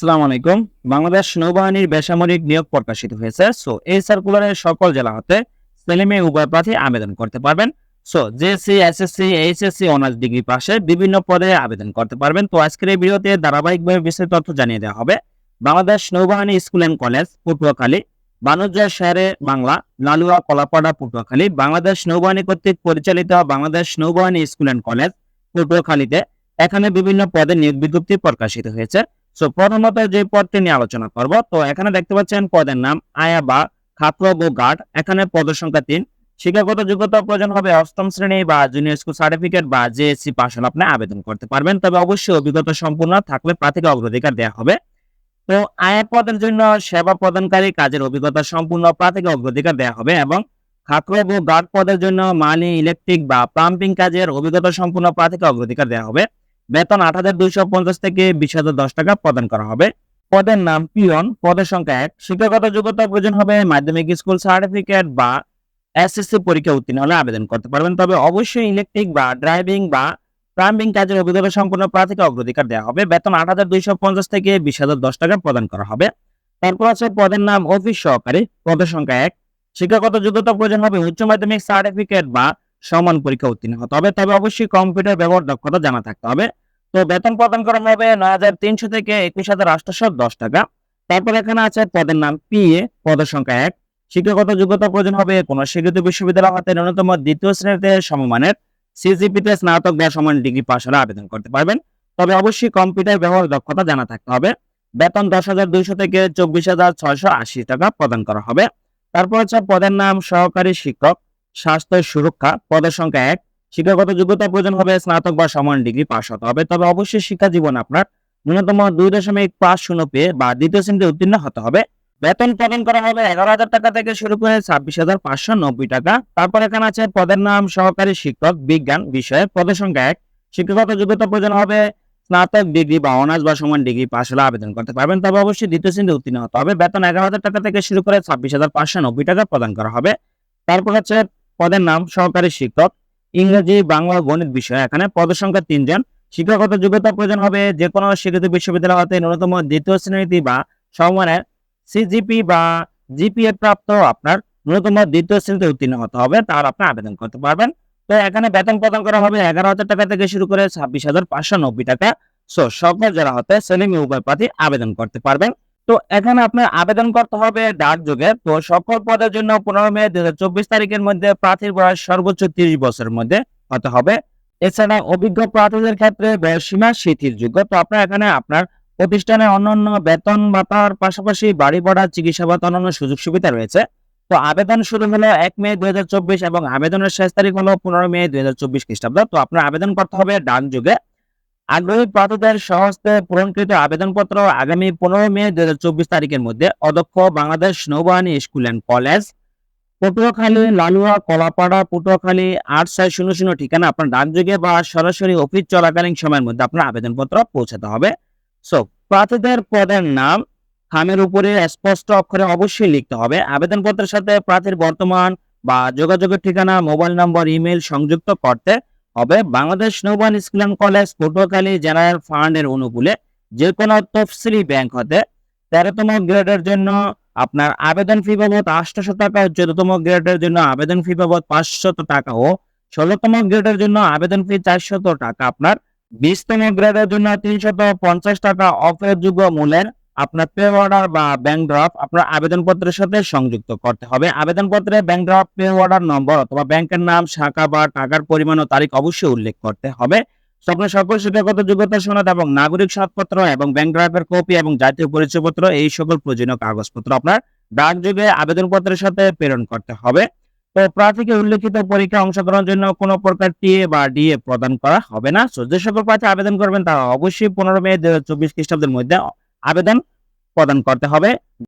আসসালামু আলাইকুম। বাংলাদেশ নৌবাহিনীর বেসামরিক নিয়োগ প্রকাশিত হয়েছে। সো, এই সার্কুলারে সকল জেলা হতে ছেলে মেয়ে উভয় প্রার্থী আবেদন করতে পারবেন। So JSC SSC HSC honours degree পাশে বিভিন্ন পদে আবেদন করতে পারবেন। তো, আজকের এই ভিডিওতে ধারাবাহিকভাবে বিস্তারিত তথ্য জানিয়ে দেওয়া হবে। বাংলাদেশ নৌবাহিনী স্কুল অ্যান্ড কলেজ, পটুয়াখালী, বাণিজ্য শহরে বাংলা, লালুয়া, কলাপাড়া, পটুয়াখালী, বাংলাদেশ নৌবাহিনী কর্তৃক পরিচালিত বাংলাদেশ নৌবাহিনী স্কুল অ্যান্ড কলেজ, পটুয়াখালীতে এখানে বিভিন্ন পদে নিয়োগ বিজ্ঞপ্তি প্রকাশিত হয়েছে। সো প্রথমত যে পদটি নিয়ে আলোচনা করব, তো এখানে দেখতে পাচ্ছেন পদের নাম আয়া বা খাতরব ও গার্ড এখানে পদের সংখ্যা তিন। শিক্ষাগত যোগ্যতা প্রয়োজন হবে অষ্টম শ্রেণি বা জুনিয়র স্কুল সার্টিফিকেট বা জেএসসি পাশ হলে আপনি আবেদন করতে পারবেন। তবে অবশ্যই অভিজ্ঞতা সম্পূর্ণ থাকলে প্রার্থীকে অগ্রাধিকার দেওয়া হবে। তো আয়া পদের জন্য সেবা প্রদানকারী কাজের অভিজ্ঞতা সম্পূর্ণ প্রার্থীকে অগ্রাধিকার দেওয়া হবে এবং খাতরব ও গার্ড পদের জন্য মালি ইলেকট্রিক বা প্লাম্পিং কাজের অভিজ্ঞতা সম্পূর্ণ প্রার্থীকে অগ্রাধিকার দেওয়া হবে। বেতন আট হাজার দুইশো পঞ্চাশ থেকে বিশ হাজার দশ টাকা প্রদান করা হবে। পদের নাম পিয়ন, পদের সংখ্যা এক। শিক্ষাগত যোগ্যতা প্রয়োজন হবে মাধ্যমিক স্কুল সার্টিফিকেট বা এসএসসি পরীক্ষা উত্তীর্ণ হলে আবেদন করতে পারবেন। তবে অবশ্যই ইলেকট্রিক বা ড্রাইভিং বা প্লাম্বিং কাজের অভিজ্ঞতা সম্পন্ন প্রার্থীকে অগ্রাধিকার দেওয়া হবে। বেতন আট হাজার দুইশো পঞ্চাশ থেকে বিশ হাজার দশ টাকা প্রদান করা হবে। তারপর আছে পদের নাম অফিস সহকারী, পদের সংখ্যা এক। শিক্ষাগত যোগ্যতা প্রয়োজন হবে উচ্চ মাধ্যমিক সার্টিফিকেট বা সমান পরীক্ষা উত্তীর্ণ হতে হবে। তবে অবশ্যই কম্পিউটার ব্যবহার দক্ষতা জানা থাকতে হবে। তো বেতন প্রদান করা হবে নয় হাজার তিনশো থেকে একুশ হাজার আটশো দশ টাকা। তারপর এখানে আছে পদের নাম পিএ পদের সংখ্যা এক। শিক্ষাগত যোগ্যতা প্রয়োজন হবে কোন স্বীকৃত বিশ্ববিদ্যালয় হতে ন্যূনতম দ্বিতীয় শ্রেণীতে সমমানের। সিজিপিতে স্নাতক বা সমান ডিগ্রি পাশ হলে আবেদন করতে পারবেন। তবে অবশ্যই কম্পিউটার ব্যবহার দক্ষতা জানা থাকতে হবে। বেতন দশ হাজার দুইশো থেকে চব্বিশ হাজার ছয়শো আশি টাকা প্রদান করা হবে। তারপর হচ্ছে পদের নাম সহকারী শিক্ষক। স্বাস্থ্য সুরক্ষা, পদের সংখ্যা এক, শিক্ষাগত যোগ্যতা প্রয়োজন হবে স্নাতক বা সমান ডিগ্রি পাস হতে হবে। তবে অবশ্যই শিক্ষা জীবন আপনার ন্যূনতম দুই দশমিক পাঁচ শূন্য পেয়ে বা দ্বিতীয় শ্রেণীতে উত্তীর্ণ হতে হবে। বেতন প্রদান করা হবে এগারো হাজার টাকা থেকে শুরু করে ছাব্বিশ হাজার পাঁচশো নব্বই টাকা। তারপর এখানে আছে পদের নাম, সহকারী শিক্ষক, বিজ্ঞান, বিষয়ে, পদের সংখ্যা এক, শিক্ষাগত যোগ্যতা প্রয়োজন হবে স্নাতক ডিগ্রি বা অনার্স বা সমান ডিগ্রি পাস হলে আবেদন করতে পারবেন। তবে অবশ্যই দ্বিতীয় শ্রেণীতে উত্তীর্ণ হতে হবে। বেতন এগারো হাজার টাকা থেকে শুরু করে ছাব্বিশ হাজার পাঁচশো নব্বই টাকা প্রদান করা হবে। তারপর হচ্ছে পদের নাম সহকারী শিক্ষক, ইংরেজি, বাংলা, গণিত বিষয়। এখানে পদের সংখ্যা তিনজন। শিক্ষাগত যোগ্যতা প্রয়োজন হবে যে কোনো স্বীকৃত বিশ্ববিদ্যালয় হতে ন্যূনতম দ্বিতীয় শ্রেণীতে বা সমমানের সিজিপি বা জিপিএ প্রাপ্ত আপনার ন্যূনতম দ্বিতীয় শ্রেণীতে উত্তীর্ণ হতে হবে। তার আপনি আবেদন করতে পারবেন। তো এখানে বেতন প্রদান করা হবে এগারো হাজার টাকা থেকে শুরু করে ছাব্বিশ হাজার পাঁচশো নব্বই টাকা। সো সকল যারা হতে সেলিমি উভয় প্রার্থী আবেদন করতে পারবেন। তো এখানে আপনার আবেদন করতে হবে ডাক যোগে। তো সকল পদের জন্য পনেরো মে দুই তারিখের মধ্যে প্রার্থীর বয়স সর্বোচ্চ তিরিশ বছরের মধ্যে হতে হবে। এছাড়া অভিজ্ঞ প্রার্থীদের ক্ষেত্রে সীমা শিথিল যোগ্য। তো আপনার এখানে আপনার প্রতিষ্ঠানে অন্যান্য বেতন ভাতার পাশাপাশি বাড়ি ভাড়া, চিকিৎসা ভাতা, অন্যান্য সুযোগ সুবিধা রয়েছে। তো আবেদন শুরু হলো এক মে দুই হাজার চব্বিশ এবং আবেদনের শেষ তারিখ হলো পনেরো মে দুই হাজার চব্বিশ খ্রিস্টাব্দ। তো আপনার আবেদন করতে হবে ডাক যুগে। আগ্রহী প্রার্থীদের সহজতে পূরণকৃত আবেদনপত্র আগামী পনেরো মে দুই হাজার চব্বিশ তারিখের মধ্যে অধ্যক্ষ বাংলাদেশ নৌবাহিনী school and college, Patuakhali, Lalua, Kalapara, Patuakhali, আট ছয় শূন্য শূন্য ঠিকানা আপনার ডাকযোগে বা সরাসরি অফিস চলাকালীন সময়ের মধ্যে আপনার আবেদনপত্র পৌঁছাতে হবে। সো প্রার্থীদের পদের নাম, খামের উপরে স্পষ্ট অক্ষরে অবশ্যই লিখতে হবে। আবেদনপত্রের সাথে প্রার্থীর বর্তমান বা যোগাযোগের ঠিকানা, মোবাইল নম্বর, ইমেল সংযুক্ত করতে হবে। বাংলাদেশ নৌবাহিনী school and college Patuakhali general ফান্ডের অনুকূলে যে কোনো তফসিলি ব্যাংক হতে তেরোতম গ্রেডের জন্য আপনার আবেদন ফি বাবদ আটশো টাকা চোদ্দতম গ্রেডের জন্য আবেদন ফি বাবদ পাঁচশত টাকা ও ষোলোতম গ্রেডের জন্য আবেদন ফি চারশত টাকা। আপনার বিশতম গ্রেডের জন্য তিনশত পঞ্চাশ টাকা অফের যোগ্য মূল্যের আপনার পে অর্ডার বা ব্যাংক ড্রাফট আপনার আবেদনপত্রের সাথে সংযুক্ত করতে হবে। আবেদনপত্রে ব্যাংক ড্রাফট পে অর্ডার নম্বর অথবা ব্যাংকের নাম, শাখা বা টাকার পরিমাণ ও তারিখ অবশ্যই উল্লেখ করতে হবে। আপনার সকল শিক্ষাগত যোগ্যতা, সনদ এবং নাগরিক সনদপত্র এবং ব্যাংক ড্রাফের কপি এবং জাতীয় পরিচয়পত্র এই সকল প্রয়োজনীয় কাগজপত্র আপনার ডাকযোগে আবেদনপত্রের সাথে প্রেরণ করতে হবে। তো প্রার্থীকে উল্লেখিত পরীক্ষায় অংশগ্রহণের জন্য কোনো প্রকার টিএ বা ডিএ প্রদান করা হবে না। যে সকল প্রার্থী আবেদন করবেন, তারা অবশ্যই পনেরো মে দু হাজার চব্বিশ খ্রিস্টাব্দের মধ্যে আবেদন প্রদান করতে হবে।